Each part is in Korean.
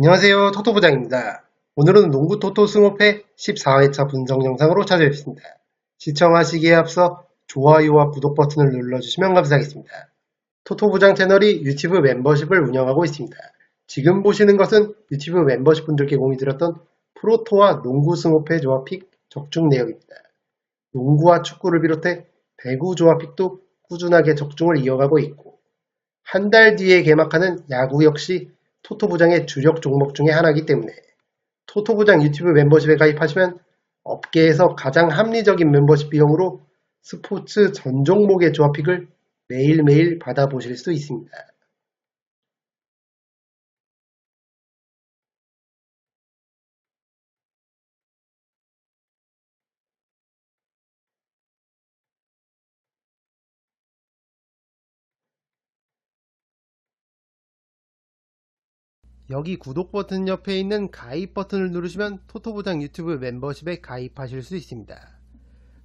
안녕하세요. 토토부장입니다. 오늘은 농구 토토 승호패 14회차 분석 영상으로 찾아뵙습니다. 시청하시기에 앞서 좋아요와 구독 버튼을 눌러주시면 감사하겠습니다. 토토부장 채널이 유튜브 멤버십을 운영하고 있습니다. 지금 보시는 것은 유튜브 멤버십 분들께 공유드렸던 프로토와 농구 승호패 조합픽 적중 내역입니다. 농구와 축구를 비롯해 배구 조합픽도 꾸준하게 적중을 이어가고 있고 한 달 뒤에 개막하는 야구 역시 토토부장의 주력 종목 중에 하나이기 때문에 토토부장 유튜브 멤버십에 가입하시면 업계에서 가장 합리적인 멤버십 비용으로 스포츠 전 종목의 조합픽을 매일매일 받아보실 수 있습니다. 여기 구독 버튼 옆에 있는 가입 버튼을 누르시면 토토부장 유튜브 멤버십에 가입하실 수 있습니다.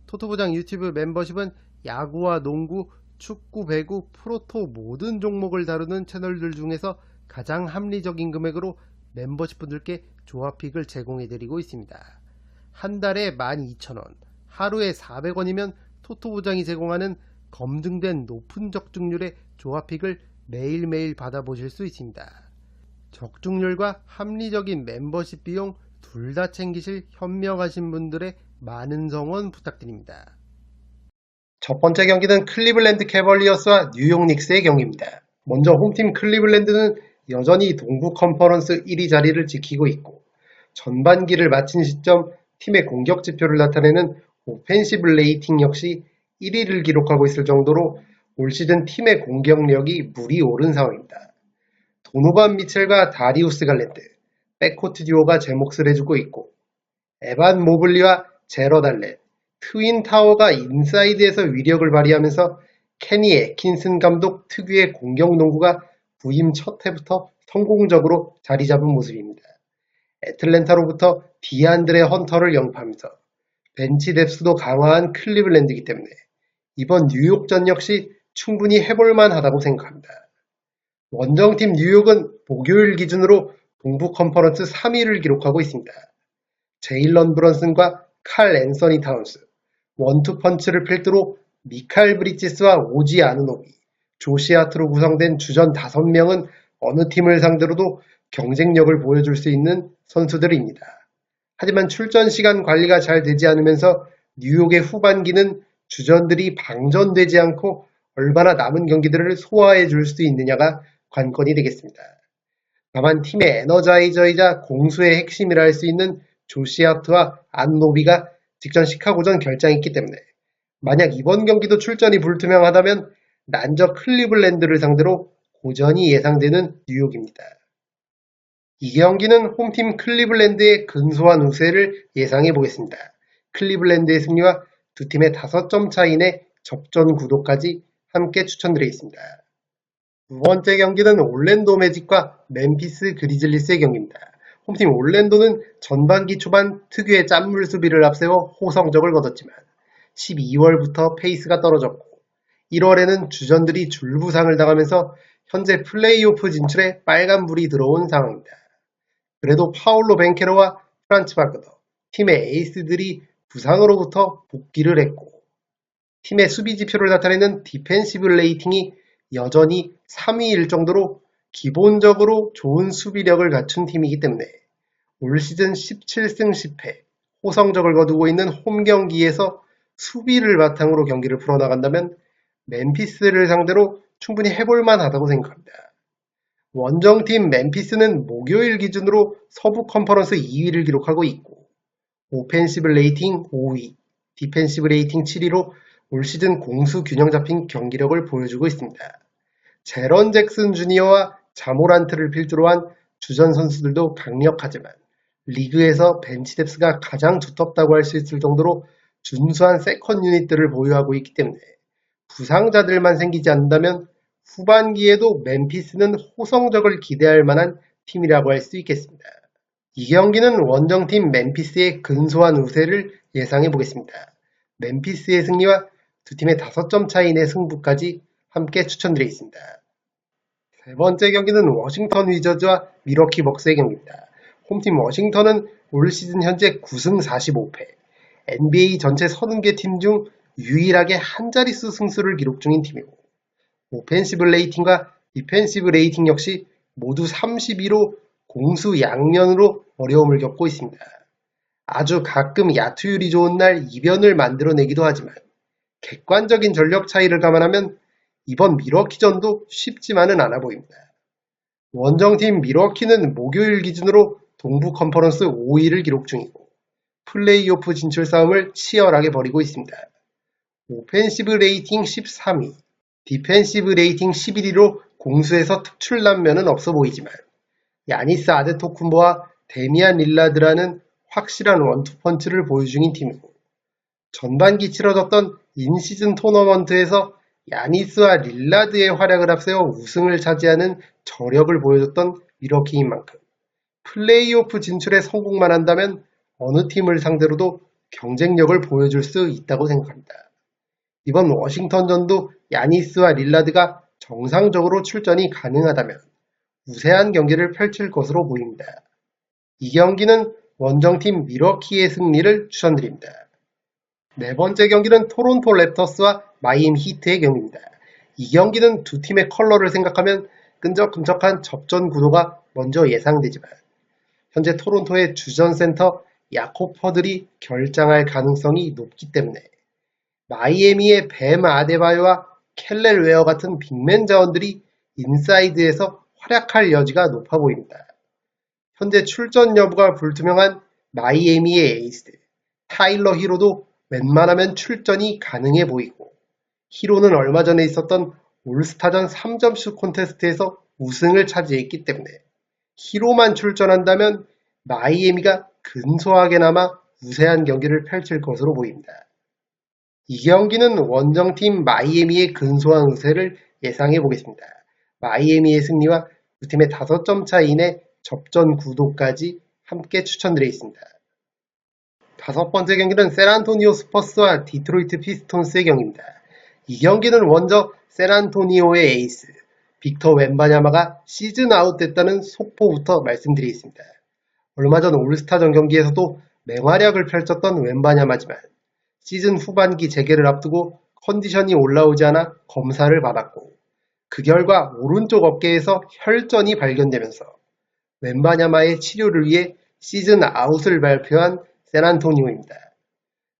토토부장 유튜브 멤버십은 야구와 농구, 축구, 배구, 프로토 모든 종목을 다루는 채널들 중에서 가장 합리적인 금액으로 멤버십 분들께 조합픽을 제공해드리고 있습니다. 한 달에 12,000원, 하루에 400원이면 토토부장이 제공하는 검증된 높은 적중률의 조합픽을 매일매일 받아보실 수 있습니다. 적중률과 합리적인 멤버십 비용 둘 다 챙기실 현명하신 분들의 많은 성원 부탁드립니다. 첫 번째 경기는 클리블랜드 캐벌리어스와 뉴욕 닉스의 경기입니다. 먼저 홈팀 클리블랜드는 여전히 동부 컨퍼런스 1위 자리를 지키고 있고 전반기를 마친 시점 팀의 공격 지표를 나타내는 오펜시브 레이팅 역시 1위를 기록하고 있을 정도로 올 시즌 팀의 공격력이 물이 오른 상황입니다. 도노반 미첼과 다리우스 갈랜드, 백코트 듀오가 제 몫을 해주고 있고 에반 모블리와 제러 달렛, 트윈 타워가 인사이드에서 위력을 발휘하면서 케니 에킨슨 감독 특유의 공격 농구가 부임 첫 해부터 성공적으로 자리 잡은 모습입니다. 애틀랜타로부터 디안드레 헌터를 영입하면서 벤치 뎁스도 강화한 클리블랜드이기 때문에 이번 뉴욕전 역시 충분히 해볼만 하다고 생각합니다. 원정팀 뉴욕은 목요일 기준으로 동부 컨퍼런스 3위를 기록하고 있습니다. 제일런 브런슨과 칼 앤서니 타운스, 원투펀치를 필두로 미칼 브리지스와 오지 아누노비, 조시 아트로 구성된 주전 5명은 어느 팀을 상대로도 경쟁력을 보여줄 수 있는 선수들입니다. 하지만 출전 시간 관리가 잘 되지 않으면서 뉴욕의 후반기는 주전들이 방전되지 않고 얼마나 남은 경기들을 소화해 줄 수 있느냐가 관건이 되겠습니다. 다만 팀의 에너자이저이자 공수의 핵심이라 할 수 있는 조시아트와 안노비가 직전 시카고전 결장했기 때문에 만약 이번 경기도 출전이 불투명하다면 난저 클리블랜드를 상대로 고전이 예상되는 뉴욕입니다. 이 경기는 홈팀 클리블랜드의 근소한 우세를 예상해 보겠습니다. 클리블랜드의 승리와 두 팀의 5점 차 이내 접전 구도까지 함께 추천드리겠습니다. 두 번째 경기는 올랜도 매직과 멤피스 그리즐리스의 경기입니다. 홈팀 올랜도는 전반기 초반 특유의 짠물 수비를 앞세워 호성적을 거뒀지만 12월부터 페이스가 떨어졌고 1월에는 주전들이 줄부상을 당하면서 현재 플레이오프 진출에 빨간불이 들어온 상황입니다. 그래도 파울로 벤케로와 프란츠 바그더, 팀의 에이스들이 부상으로부터 복귀를 했고 팀의 수비 지표를 나타내는 디펜시브 레이팅이 여전히 3위일 정도로 기본적으로 좋은 수비력을 갖춘 팀이기 때문에 올 시즌 17승 10패 호성적을 거두고 있는 홈 경기에서 수비를 바탕으로 경기를 풀어나간다면 멤피스를 상대로 충분히 해볼만 하다고 생각합니다. 원정팀 멤피스는 목요일 기준으로 서부 컨퍼런스 2위를 기록하고 있고 오펜시브 레이팅 5위, 디펜시브 레이팅 7위로 올 시즌 공수 균형 잡힌 경기력을 보여주고 있습니다. 제런 잭슨 주니어와 자모란트를 필두로 한 주전 선수들도 강력하지만 리그에서 벤치 뎁스가 가장 두텁다고 할 수 있을 정도로 준수한 세컨 유닛들을 보유하고 있기 때문에 부상자들만 생기지 않는다면 후반기에도 멤피스는 호성적을 기대할 만한 팀이라고 할 수 있겠습니다. 이 경기는 원정팀 멤피스의 근소한 우세를 예상해 보겠습니다. 멤피스의 승리와 두 팀의 5점 차이 내 승부까지 함께 추천드리겠습니다. 세 번째 경기는 워싱턴 위저즈와 미러키 벅스의 경기입니다. 홈팀 워싱턴은 올 시즌 현재 9승 45패, NBA 전체 30개 팀 중 유일하게 한 자릿수 승수를 기록 중인 팀이고, 오펜시브 레이팅과 디펜시브 레이팅 역시 모두 32로 공수 양면으로 어려움을 겪고 있습니다. 아주 가끔 야투율이 좋은 날 이변을 만들어내기도 하지만 객관적인 전력 차이를 감안하면 이번 미러키전도 쉽지만은 않아 보입니다. 원정팀 미러키는 목요일 기준으로 동부 컨퍼런스 5위를 기록 중이고 플레이오프 진출 싸움을 치열하게 벌이고 있습니다. 오펜시브 레이팅 13위, 디펜시브 레이팅 11위로 공수에서 특출난 면은 없어 보이지만 야니스 아데토쿤보와 데미안 릴라드라는 확실한 원투펀치를 보여 중인 팀이고 전반기 치러졌던 인시즌 토너먼트에서 야니스와 릴라드의 활약을 앞세워 우승을 차지하는 저력을 보여줬던 미러키인 만큼 플레이오프 진출에 성공만 한다면 어느 팀을 상대로도 경쟁력을 보여줄 수 있다고 생각합니다. 이번 워싱턴전도 야니스와 릴라드가 정상적으로 출전이 가능하다면 우세한 경기를 펼칠 것으로 보입니다. 이 경기는 원정팀 미러키의 승리를 추천드립니다. 네 번째 경기는 토론토 랩터스와 마이애미 히트의 경기입니다. 이 경기는 두 팀의 컬러를 생각하면 끈적끈적한 접전 구도가 먼저 예상되지만 현재 토론토의 주전 센터 야코퍼들이 결장할 가능성이 높기 때문에 마이애미의 뱀 아데바요와 켈렐 웨어 같은 빅맨 자원들이 인사이드에서 활약할 여지가 높아 보입니다. 현재 출전 여부가 불투명한 마이애미의 에이스 타일러 히로도 웬만하면 출전이 가능해 보이고 히로는 얼마 전에 있었던 올스타전 3점슛 콘테스트에서 우승을 차지했기 때문에 히로만 출전한다면 마이애미가 근소하게나마 우세한 경기를 펼칠 것으로 보입니다. 이 경기는 원정팀 마이애미의 근소한 우세를 예상해 보겠습니다. 마이애미의 승리와 두 팀의 5점 차 이내 접전 구도까지 함께 추천드리겠습니다. 다섯 번째 경기는 샌안토니오 스퍼스와 디트로이트 피스톤스의 경기입니다. 이 경기는 먼저 샌안토니오의 에이스 빅터 웬바냐마가 시즌 아웃됐다는 속보부터 말씀드리겠습니다. 얼마 전 올스타 전 경기에서도 맹활약을 펼쳤던 웬바냐마지만 시즌 후반기 재개를 앞두고 컨디션이 올라오지 않아 검사를 받았고 그 결과 오른쪽 어깨에서 혈전이 발견되면서 웬바냐마의 치료를 위해 시즌 아웃을 발표한 샌안토니오입니다.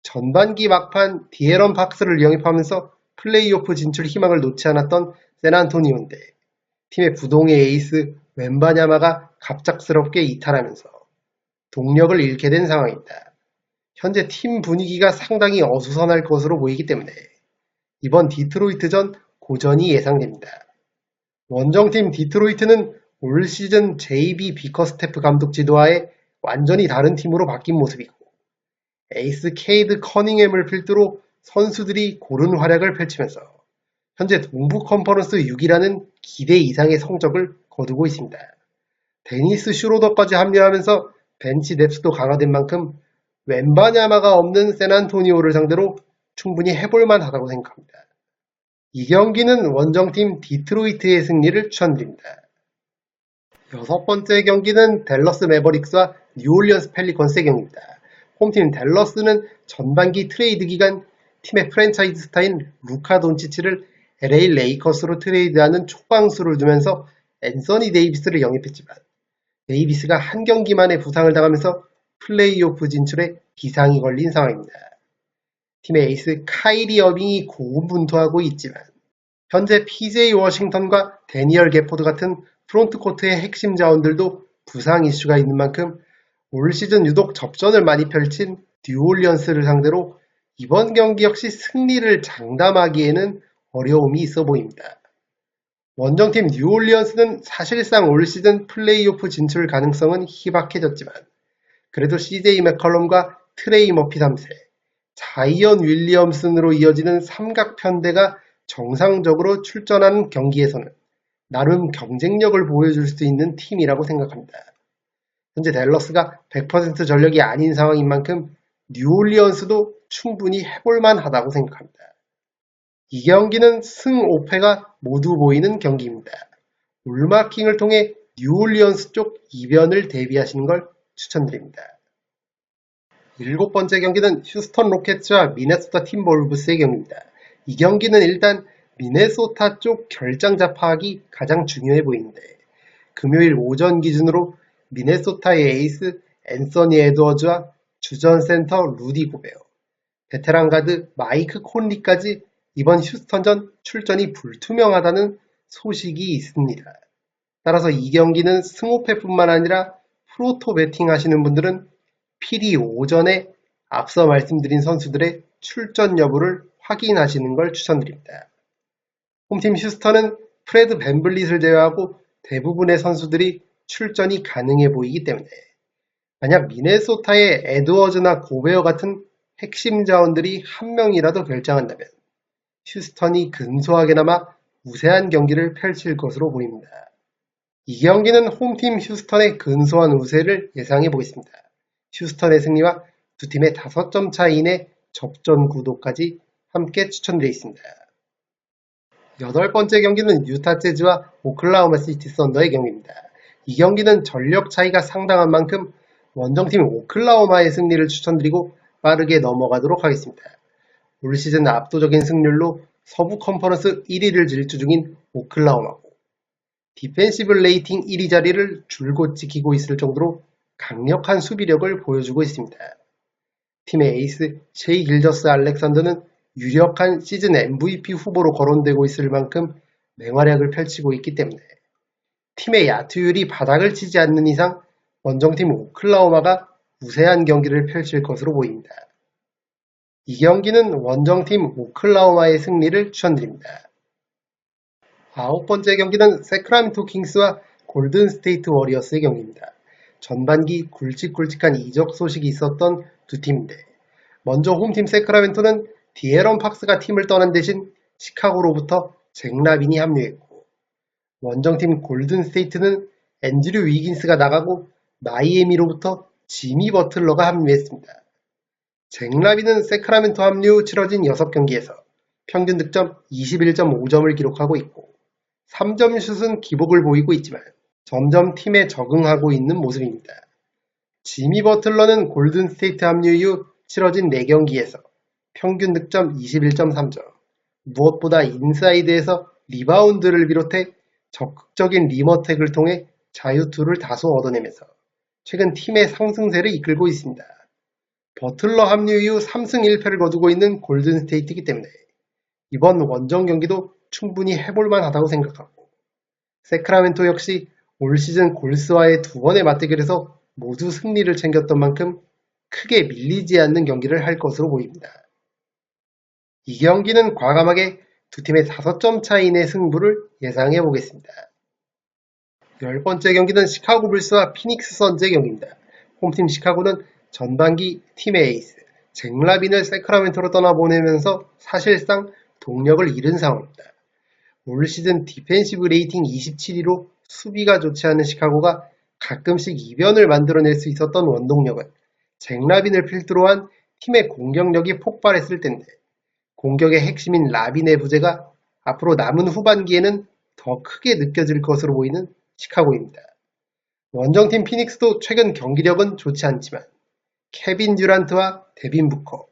전반기 막판 디에런 박스를 영입하면서 플레이오프 진출 희망을 놓지 않았던 샌안토니오인데 팀의 부동의 에이스 웬바냐마가 갑작스럽게 이탈하면서 동력을 잃게 된 상황입니다. 현재 팀 분위기가 상당히 어수선할 것으로 보이기 때문에 이번 디트로이트전 고전이 예상됩니다. 원정팀 디트로이트는 올 시즌 JB 비커스테프 감독 지도하에 완전히 다른 팀으로 바뀐 모습이고 에이스 케이드 커닝햄을 필두로 선수들이 고른 활약을 펼치면서 현재 동부 컨퍼런스 6위라는 기대 이상의 성적을 거두고 있습니다. 데니스 슈로더까지 합류하면서 벤치 뎁스도 강화된 만큼 웬바냐마가 없는 샌안토니오를 상대로 충분히 해볼만 하다고 생각합니다. 이 경기는 원정팀 디트로이트의 승리를 추천드립니다. 여섯 번째 경기는 댈러스 매버릭스와 뉴올리언스 펠리컨스의 경기입니다. 홈팀 댈러스는 전반기 트레이드 기간 팀의 프랜차이즈 스타인 루카 돈치치를 LA 레이커스로 트레이드하는 초강수를 두면서 앤서니 데이비스를 영입했지만 데이비스가 한 경기만에 부상을 당하면서 플레이오프 진출에 기상이 걸린 상황입니다. 팀의 에이스 카이리 어빙이 고군분투하고 있지만 현재 PJ 워싱턴과 데니얼 게포드 같은 프론트 코트의 핵심 자원들도 부상 이슈가 있는 만큼 올 시즌 유독 접전을 많이 펼친 뉴올리언스를 상대로 이번 경기 역시 승리를 장담하기에는 어려움이 있어 보입니다. 원정팀 뉴올리언스는 사실상 올 시즌 플레이오프 진출 가능성은 희박해졌지만 그래도 CJ 맥컬럼과 트레이 머피 3세, 자이언 윌리엄슨으로 이어지는 삼각편대가 정상적으로 출전한 경기에서는 나름 경쟁력을 보여줄 수 있는 팀이라고 생각합니다. 현재 댈러스가 100% 전력이 아닌 상황인 만큼 뉴올리언스도 충분히 해볼만 하다고 생각합니다. 이 경기는 승 5패가 모두 보이는 경기입니다. 울마킹을 통해 뉴올리언스 쪽 이변을 대비하시는 걸 추천드립니다. 일곱 번째 경기는 휴스턴 로켓츠와 미네소타 팀볼브스의 경기입니다. 이 경기는 일단 미네소타 쪽 결장자 파악이 가장 중요해 보이는데 금요일 오전 기준으로 미네소타의 에이스 앤서니 에드워즈와 주전 센터 루디 고베어, 베테랑 가드 마이크 콘리까지 이번 휴스턴전 출전이 불투명하다는 소식이 있습니다. 따라서 이 경기는 스모패뿐만 아니라 프로토 베팅 하시는 분들은 필히 오전에 앞서 말씀드린 선수들의 출전 여부를 확인하시는 걸 추천드립니다. 홈팀 휴스턴은 프레드 벤블릿을 제외하고 대부분의 선수들이 출전이 가능해 보이기 때문에 만약 미네소타의 에드워즈나 고베어 같은 핵심 자원들이 한 명이라도 결장한다면 휴스턴이 근소하게나마 우세한 경기를 펼칠 것으로 보입니다. 이 경기는 홈팀 휴스턴의 근소한 우세를 예상해 보겠습니다. 휴스턴의 승리와 두 팀의 5점 차 이내 접전 구도까지 함께 추천드려 있습니다. 여덟 번째 경기는 유타 재즈와 오클라호마 시티 썬더의 경기입니다. 이 경기는 전력 차이가 상당한 만큼 원정팀 오클라호마의 승리를 추천드리고 빠르게 넘어가도록 하겠습니다. 올 시즌 압도적인 승률로 서부 컨퍼런스 1위를 질주 중인 오클라호마고 디펜시브 레이팅 1위 자리를 줄곧 지키고 있을 정도로 강력한 수비력을 보여주고 있습니다. 팀의 에이스 셰이 길저스 알렉산더는 유력한 시즌 MVP 후보로 거론되고 있을 만큼 맹활약을 펼치고 있기 때문에 팀의 야투율이 바닥을 치지 않는 이상 원정팀 오클라호마가 우세한 경기를 펼칠 것으로 보입니다. 이 경기는 원정팀 오클라호마의 승리를 추천드립니다. 아홉 번째 경기는 세크라멘토 킹스와 골든 스테이트 워리어스의 경기입니다. 전반기 굵직굵직한 이적 소식이 있었던 두 팀인데 먼저 홈팀 세크라멘토는 디에런 팍스가 팀을 떠난 대신 시카고로부터 잭 라빈이 합류했고 원정팀 골든 스테이트는 앤드류 위긴스가 나가고 마이애미로부터 지미 버틀러가 합류했습니다. 잭 라빈은 세크라멘토 합류 후 치러진 6경기에서 평균 득점 21.5점을 기록하고 있고 3점 슛은 기복을 보이고 있지만 점점 팀에 적응하고 있는 모습입니다. 지미 버틀러는 골든 스테이트 합류 이후 치러진 4경기에서 평균 득점 21.3점, 무엇보다 인사이드에서 리바운드를 비롯해 적극적인 리머텍을 통해 자유투를 다소 얻어내면서 최근 팀의 상승세를 이끌고 있습니다. 버틀러 합류 이후 3승 1패를 거두고 있는 골든 스테이트이기 때문에 이번 원정 경기도 충분히 해볼만 하다고 생각하고 세크라멘토 역시 올 시즌 골스와의 두 번의 맞대결에서 모두 승리를 챙겼던 만큼 크게 밀리지 않는 경기를 할 것으로 보입니다. 이 경기는 과감하게 두 팀의 5점 차이 내 승부를 예상해 보겠습니다. 열 번째 경기는 시카고 불스와 피닉스 선즈의 경기입니다. 홈팀 시카고는 전반기 팀의 에이스 잭 라빈을 세크라멘토로 떠나보내면서 사실상 동력을 잃은 상황입니다. 올 시즌 디펜시브 레이팅 27위로 수비가 좋지 않은 시카고가 가끔씩 이변을 만들어낼 수 있었던 원동력은 잭 라빈을 필두로 한 팀의 공격력이 폭발했을 텐데 공격의 핵심인 라빈의 부재가 앞으로 남은 후반기에는 더 크게 느껴질 것으로 보이는 시카고입니다. 원정팀 피닉스도 최근 경기력은 좋지 않지만 케빈 듀란트와 데빈 부커,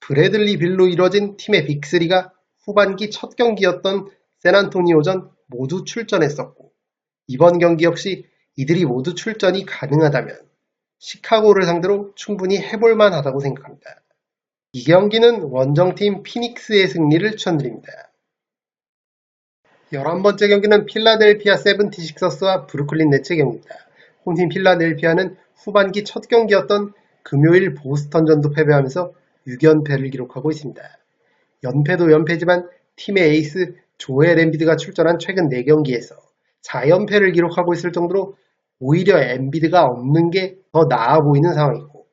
브래들리 빌로 이뤄진 팀의 빅3가 후반기 첫 경기였던 샌안토니오전 모두 출전했었고 이번 경기 역시 이들이 모두 출전이 가능하다면 시카고를 상대로 충분히 해볼만 하다고 생각합니다. 이 경기는 원정팀 피닉스의 승리를 추천드립니다. 11번째 경기는 필라델피아 세븐티식서스와 브루클린 네츠의 경기입니다. 홈팀 필라델피아는 후반기 첫 경기였던 금요일 보스턴전도 패배하면서 6연패를 기록하고 있습니다. 연패도 연패지만 팀의 에이스 조엘 엠비드가 출전한 최근 4경기에서 4연패를 기록하고 있을 정도로 오히려 엠비드가 없는 게 더 나아 보이는 상황이고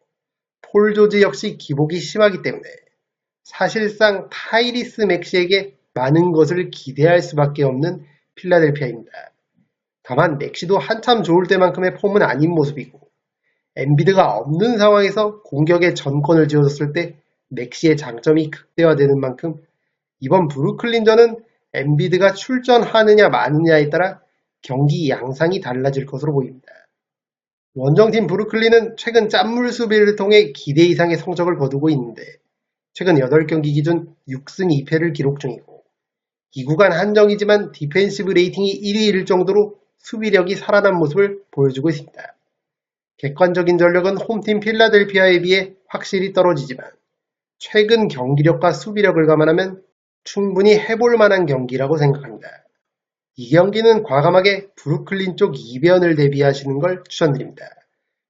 폴 조지 역시 기복이 심하기 때문에 사실상 타이리스 맥시에게 많은 것을 기대할 수밖에 없는 필라델피아입니다. 다만 맥시도 한참 좋을 때만큼의 폼은 아닌 모습이고 엠비드가 없는 상황에서 공격의 전권을 쥐어줬을 때 맥시의 장점이 극대화되는 만큼 이번 브루클린전은 엠비드가 출전하느냐 마느냐에 따라 경기 양상이 달라질 것으로 보입니다. 원정팀 브루클린은 최근 짠물 수비를 통해 기대 이상의 성적을 거두고 있는데 최근 8경기 기준 6승 2패를 기록 중이고 이 구간 한정이지만 디펜시브 레이팅이 1위일 정도로 수비력이 살아난 모습을 보여주고 있습니다. 객관적인 전력은 홈팀 필라델피아에 비해 확실히 떨어지지만 최근 경기력과 수비력을 감안하면 충분히 해볼 만한 경기라고 생각합니다. 이 경기는 과감하게 브루클린 쪽 이변을 대비하시는 걸 추천드립니다.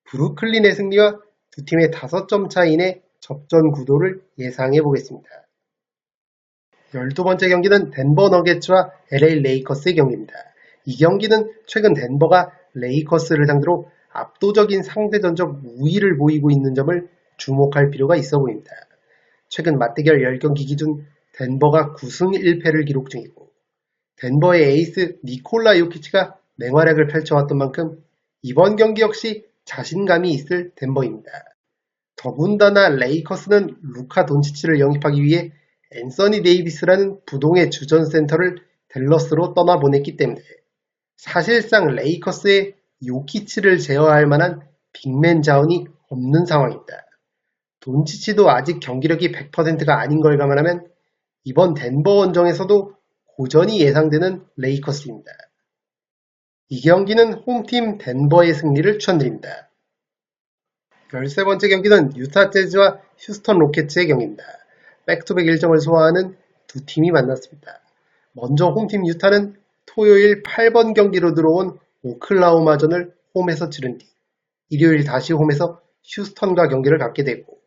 브루클린의 승리와 두 팀의 5점 차이의 접전 구도를 예상해 보겠습니다. 12번째 경기는 덴버 너게츠와 LA 레이커스의 경기입니다. 이 경기는 최근 덴버가 레이커스를 상대로 압도적인 상대 전적 우위를 보이고 있는 점을 주목할 필요가 있어 보입니다. 최근 맞대결 10경기 기준 덴버가 9승 1패를 기록 중이고 덴버의 에이스 니콜라 요키치가 맹활약을 펼쳐왔던 만큼 이번 경기 역시 자신감이 있을 덴버입니다. 더군다나 레이커스는 루카 돈치치를 영입하기 위해 앤서니 데이비스라는 부동의 주전 센터를 댈러스로 떠나보냈기 때문에 사실상 레이커스의 요키치를 제어할 만한 빅맨 자원이 없는 상황입니다. 돈치치도 아직 경기력이 100%가 아닌 걸 감안하면 이번 덴버 원정에서도 고전이 예상되는 레이커스입니다. 이 경기는 홈팀 덴버의 승리를 추천드립니다. 13번째 경기는 유타 재즈와 휴스턴 로켓츠의 경기입니다. 백투백 일정을 소화하는 두 팀이 만났습니다. 먼저 홈팀 유타는 토요일 8번 경기로 들어온 오클라호마전을 홈에서 치른 뒤 일요일 다시 홈에서 휴스턴과 경기를 갖게 되고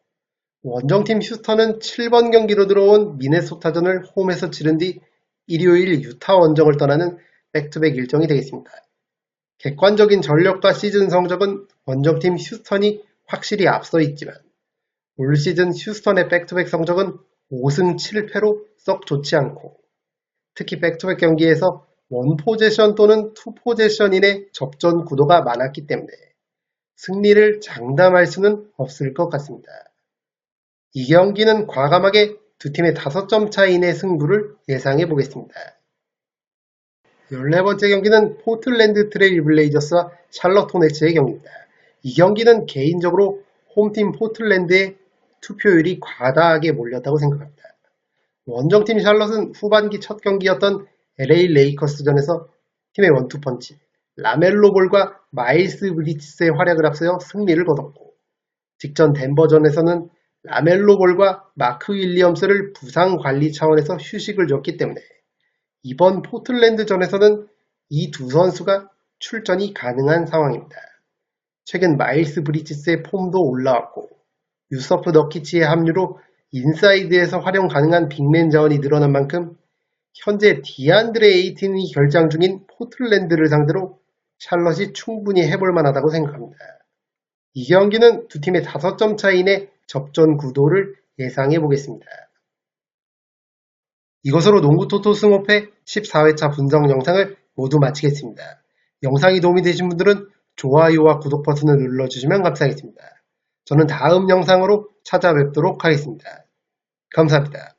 원정팀 휴스턴은 7번 경기로 들어온 미네소타전을 홈에서 치른 뒤 일요일 유타 원정을 떠나는 백투백 일정이 되겠습니다. 객관적인 전력과 시즌 성적은 원정팀 휴스턴이 확실히 앞서 있지만 올 시즌 휴스턴의 백투백 성적은 5승 7패로 썩 좋지 않고 특히 백투백 경기에서 원포제션 또는 투포제션 인의 접전 구도가 많았기 때문에 승리를 장담할 수는 없을 것 같습니다. 이 경기는 과감하게 두 팀의 5점 차 이 내 승부를 예상해 보겠습니다. 14번째 경기는 포틀랜드 트레일 블레이저스와 샬럿 호네츠의 경기입니다. 이 경기는 개인적으로 홈팀 포틀랜드의 투표율이 과다하게 몰렸다고 생각합니다. 원정팀 샬럿은 후반기 첫 경기였던 LA 레이커스전에서 팀의 원투펀치, 라멜로 볼과 마일스 브리치스의 활약을 앞세워 승리를 거뒀고 직전 덴버전에서는 라멜로 볼과 마크 윌리엄스를 부상 관리 차원에서 휴식을 줬기 때문에 이번 포틀랜드전에서는 이 두 선수가 출전이 가능한 상황입니다. 최근 마일스 브리치스의 폼도 올라왔고 유서프 너키치의 합류로 인사이드에서 활용 가능한 빅맨 자원이 늘어난 만큼 현재 디안드레 에이틴이 결장 중인 포틀랜드를 상대로 샬럿이 충분히 해볼 만하다고 생각합니다. 이 경기는 두 팀의 5점 차이 내 접전 구도를 예상해 보겠습니다. 이것으로 농구 토토 승호패 14회차 분석 영상을 모두 마치겠습니다. 영상이 도움이 되신 분들은 좋아요와 구독 버튼을 눌러주시면 감사하겠습니다. 저는 다음 영상으로 찾아뵙도록 하겠습니다. 감사합니다.